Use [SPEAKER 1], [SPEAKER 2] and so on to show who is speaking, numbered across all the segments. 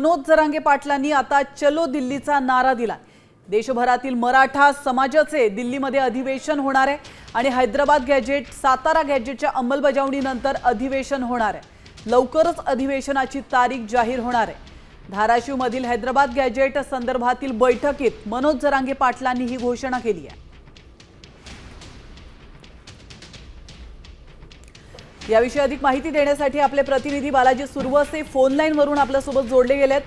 [SPEAKER 1] मनोज जरांगे पाटलांनी आता चलो दिल्लीचा नारा दिला देशभरातील मराठा समाजाचे दिल्लीमध्ये अधिवेशन होणार आहे आणि हैदराबाद गॅजेट सातारा गॅजेटच्या अंमलबजावणीनंतर अधिवेशन होणार आहे. लवकरच अधिवेशनाची तारीख जाहीर होणार आहे. धाराशिवमधील हैदराबाद गॅजेट संदर्भातील बैठकीत मनोज जरांगे पाटलांनी ही घोषणा केली आहे. याविषयी अधिक माहिती देण्यासाठी आपले प्रतिनिधी बालाजी सुरवसे फोन लाईन वरून आपल्यासोबत जोडले गेलेत.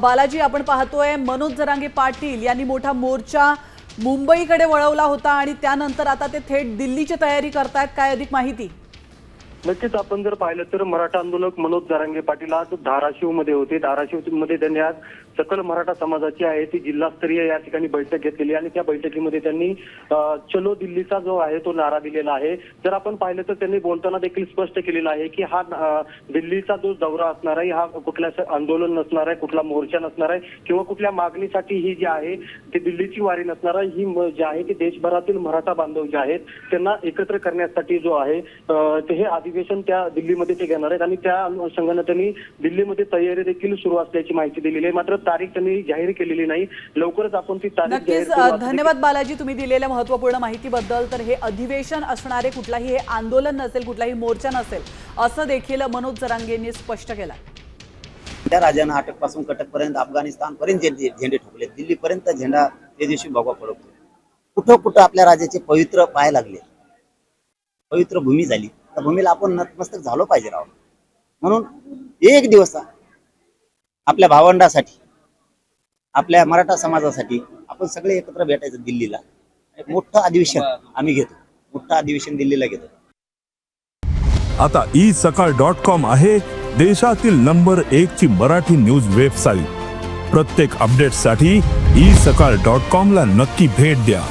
[SPEAKER 1] बालाजी आपण पाहतोय मनोज जरांगे पाटील यांनी मोठा मोर्चा मुंबईकडे वळवला होता आणि त्यानंतर आता ते थेट दिल्लीची तयारी करतायत. काय अधिक माहिती?
[SPEAKER 2] नक्कीच आपण जर पाहिलं तर मराठा आंदोलक मनोज जारांगे पाटील आज धाराशिवमध्ये होते. धाराशिवमध्ये त्यांनी आज सकल मराठा समाजाची आहे ती जिल्हास्तरीय या ठिकाणी बैठक घेतलेली आणि त्या बैठकीमध्ये त्यांनी चलो दिल्लीचा जो आहे तो नारा दिलेला आहे. जर आपण पाहिलं तर त्यांनी बोलताना देखील स्पष्ट केलेला आहे की हा दिल्लीचा जो दौरा असणार आहे हा कुठल्या आंदोलन नसणार आहे कुठला मोर्चा नसणार आहे किंवा कुठल्या मागणीसाठी ही जी आहे ती दिल्लीची वारी नसणार आहे ही जी आहे ती देशभरातील मराठा बांधव जे आहेत त्यांना एकत्र करण्यासाठी जो आहे ते हे अधिवेशन त्या दिल्लीमध्ये ते घेणार आहेत आणि त्या अनुषंगाने त्यांनी दिल्लीमध्ये तयारी देखील सुरू असल्याची माहिती दिलेली आहे. मात्र तारीख त्यांनी जाहीर केलेली नाही. लवकरच आपण ती तारीख
[SPEAKER 1] नक्कीच धन्यवाद बालाजी तुम्ही दिलेल्या महत्त्वपूर्ण माहितीबद्दल. तर हे अधिवेशन असणारे कुठलाही हे आंदोलन नसेल कुठलाही मोर्चा नसेल असं देखील मनोज जरांगेंनी स्पष्ट केलं.
[SPEAKER 3] त्या राजानं अटकपासून कटकपर्यंत अफगाणिस्तानपर्यंत झेंडे झेंडे ठोकले. दिल्लीपर्यंत झेंडा त्या दिवशी भगवा फडकतो कुठं कुठं आपल्या राजाचे पवित्र पाय लागले. पवित्र भूमी झाली. भूमीला आपण नतमस्तक झालो पाहिजे राव. म्हणून एक दिवस आपल्या भावंडासाठी आपल्या मराठा समाजासाठी आपण सगळे एकत्र भेटायचं दिल्लीला. एक मोठं अधिवेशन आम्ही घेतो. मोठं अधिवेशन दिल्लीला घेतो.
[SPEAKER 4] आता ई सकाळ डॉट कॉम आहे देशातील नंबर एक ची मराठी न्यूज वेबसाईट प्रत्येक अपडेटसाठी ई सकाळ डॉट कॉम ला नक्की भेट द्या.